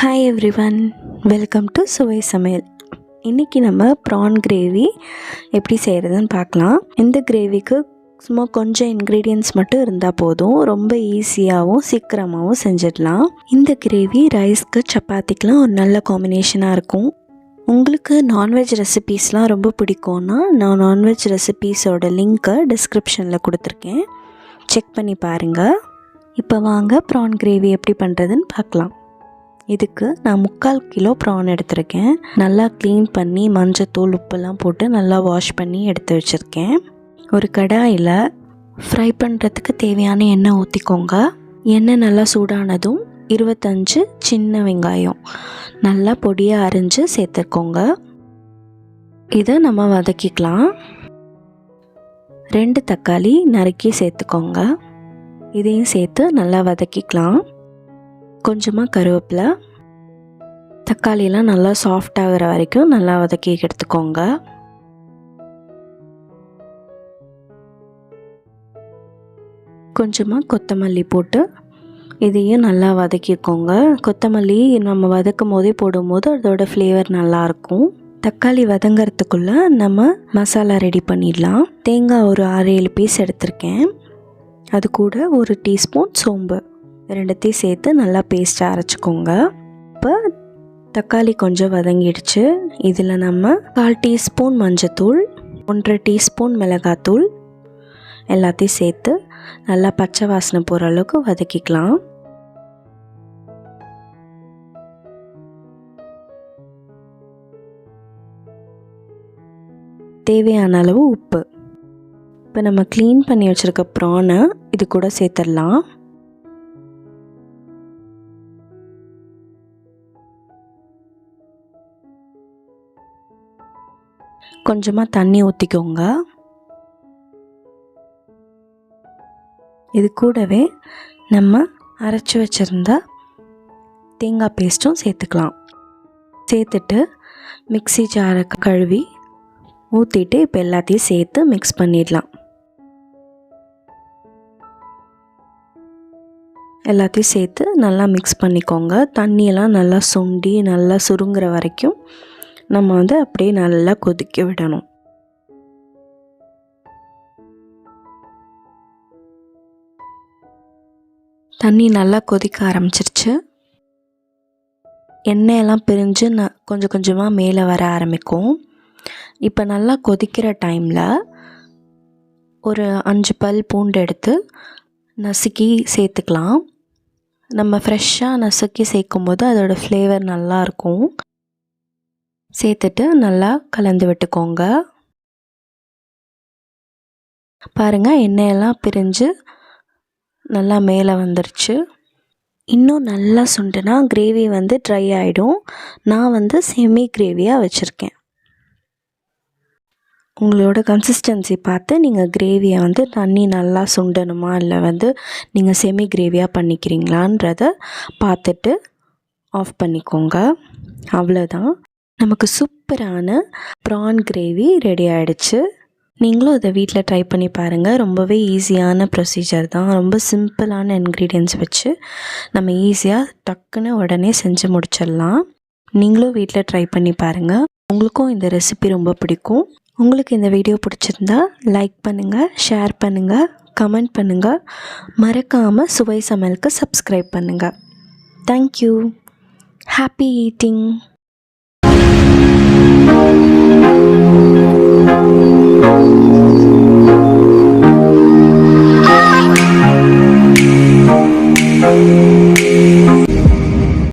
Hi everyone welcome to Suvai Samayal இன்றைக்கி நம்ம prawn gravy எப்படி செய்கிறதுன்னு பார்க்கலாம். இந்த கிரேவிக்கு சும்மா கொஞ்சம் இன்க்ரீடியன்ட்ஸ் மட்டும் இருந்தால் போதும். ரொம்ப ஈஸியாகவும் சீக்கிரமாகவும் செஞ்சிடலாம். இந்த கிரேவி ரைஸ்க்கு சப்பாத்திக்கெலாம் ஒரு நல்ல காம்பினேஷனாக இருக்கும். உங்களுக்கு நான்வெஜ் ரெசிபீஸ்லாம் ரொம்ப பிடிக்கும்னா நான் நான்வெஜ் ரெசிபீஸோட லிங்க்கை டிஸ்கிரிப்ஷனில் கொடுத்துருக்கேன். செக் பண்ணி பாருங்கள் இப்போ வாங்க ப்ரான் கிரேவி எப்படி பண்ணுறதுன்னு பார்க்கலாம். இதுக்கு நான் முக்கால் கிலோ ப்ரான் எடுத்திருக்கேன். நல்லா க்ளீன் பண்ணி மஞ்சத்தூள் உப்பெல்லாம் போட்டு நல்லா வாஷ் பண்ணி எடுத்து வச்சுருக்கேன். ஒரு கடாயில் ஃப்ரை பண்ணுறதுக்கு தேவையான எண்ணெய் ஊற்றிக்கோங்க எண்ணெய் நல்லா சூடானதும் இருபத்தஞ்சு சின்ன வெங்காயம் நல்லா பொடியாக அரிஞ்சு சேர்த்துக்கோங்க. இதை நம்ம வதக்கிக்கலாம். ரெண்டு தக்காளி நறுக்கி சேர்த்துக்கோங்க. இதையும் சேர்த்து நல்லா வதக்கிக்கலாம். கொஞ்சமாக கருவேப்பிலை. தக்காளியெலாம் நல்லா சாஃப்ட் ஆகிற வரைக்கும் நல்லா வதக்கி எடுத்துக்கோங்க. கொஞ்சமாக கொத்தமல்லி போட்டு இதையும் நல்லா வதக்கிக்கோங்க. கொத்தமல்லி நம்ம வதக்கும் போதே போடும்போது அதோட ஃப்ளேவர் நல்லாயிருக்கும் தக்காளி வதங்கிறதுக்குள்ளே நம்ம மசாலா ரெடி பண்ணிடலாம். தேங்காய் ஒரு ஆறு ஏழு பீஸ் எடுத்திருக்கேன். அது கூட ஒரு டீஸ்பூன் சோம்பு. ரெண்டுத்தையும் சேர்த்து நல்லா பேஸ்ட்டாக அரைச்சிக்கோங்க. இப்போ தக்காளி கொஞ்சம் வதங்கிடுச்சு. இதில் நம்ம கால் டீஸ்பூன் மஞ்சத்தூள் ஒன்றரை டீஸ்பூன் மிளகாத்தூள் எல்லாத்தையும் சேர்த்து நல்லா பச்சை வாசனை போகிற அளவுக்கு வதக்கிக்கலாம். தேவையான அளவு உப்பு. இப்போ நம்ம க்ளீன் பண்ணி வச்சுருக்க ப்ரானை இது கூட சேர்த்துடலாம். கொஞ்சமாக தண்ணி ஊற்றிக்கோங்க இது கூடவே நம்ம அரைச்சி வச்சுருந்த தேங்காய் பேஸ்ட்டும் சேர்த்துக்கலாம். சேர்த்துட்டு மிக்ஸி ஜாரை கழுவி ஊற்றிட்டு இப்போ எல்லாத்தையும் சேர்த்து மிக்ஸ் பண்ணிடலாம். எல்லாத்தையும் சேர்த்து நல்லா மிக்ஸ் பண்ணிக்கோங்க. தண்ணியெல்லாம் நல்லா சுண்டி நல்லா சுருங்குற வரைக்கும் நம்ம வந்து அப்படியே நல்லா கொதிக்க விடணும். தண்ணி நல்லா கொதிக்க ஆரம்பிச்சிருச்சு. எண்ணெயெல்லாம் பிரிஞ்சு ந கொஞ்சம் கொஞ்சமாக மேலே வர ஆரம்பிக்கும். இப்போ நல்லா கொதிக்கிற டைமில் ஒரு அஞ்சு பல் பூண்டு எடுத்து நசுக்கி சேர்த்துக்கலாம். நம்ம ஃப்ரெஷ்ஷாக நசுக்கி சேர்க்கும் போது அதோடய ஃப்ளேவர் நல்லாயிருக்கும் சேர்த்துட்டு நல்லா கலந்து விட்டுக்கோங்க. பாருங்கள் எண்ணெயெல்லாம் பிரிஞ்சு நல்லா மேலே வந்துருச்சு. இன்னும் நல்லா சுண்டுனா கிரேவி வந்து ட்ரை ஆகிடும் நான் வந்து செமி கிரேவியாக வச்சுருக்கேன். உங்களோட கன்சிஸ்டன்சி பார்த்து நீங்கள் கிரேவியை வந்து தண்ணி நல்லா சுண்டணுமா? இல்லை வந்து நீங்கள் செமி கிரேவியாக பண்ணிக்கிறீங்களான்றத பார்த்துட்டு ஆஃப் பண்ணிக்கோங்க. அவ்வளோதான் நமக்கு சூப்பரான ப்ரான் கிரேவி ரெடி ஆகிடுச்சு நீங்களும் அதை வீட்டில் ட்ரை பண்ணி பாருங்கள் ரொம்பவே ஈஸியான ப்ரொசீஜர் தான். ரொம்ப சிம்பிளான இன்க்ரீடியன்ஸ் வச்சு நம்ம ஈஸியாக டக்குன்னு உடனே செஞ்சு முடிச்சிடலாம். நீங்களும் வீட்டில் ட்ரை பண்ணி பாருங்கள் உங்களுக்கும் இந்த ரெசிபி ரொம்ப பிடிக்கும். உங்களுக்கு இந்த வீடியோ பிடிச்சிருந்தா லைக் பண்ணுங்கள் ஷேர் பண்ணுங்கள் கமெண்ட் பண்ணுங்கள் மறக்காமல் சுவை சமையலுக்கு சப்ஸ்கிரைப் பண்ணுங்கள் thank you happy eating Thank you.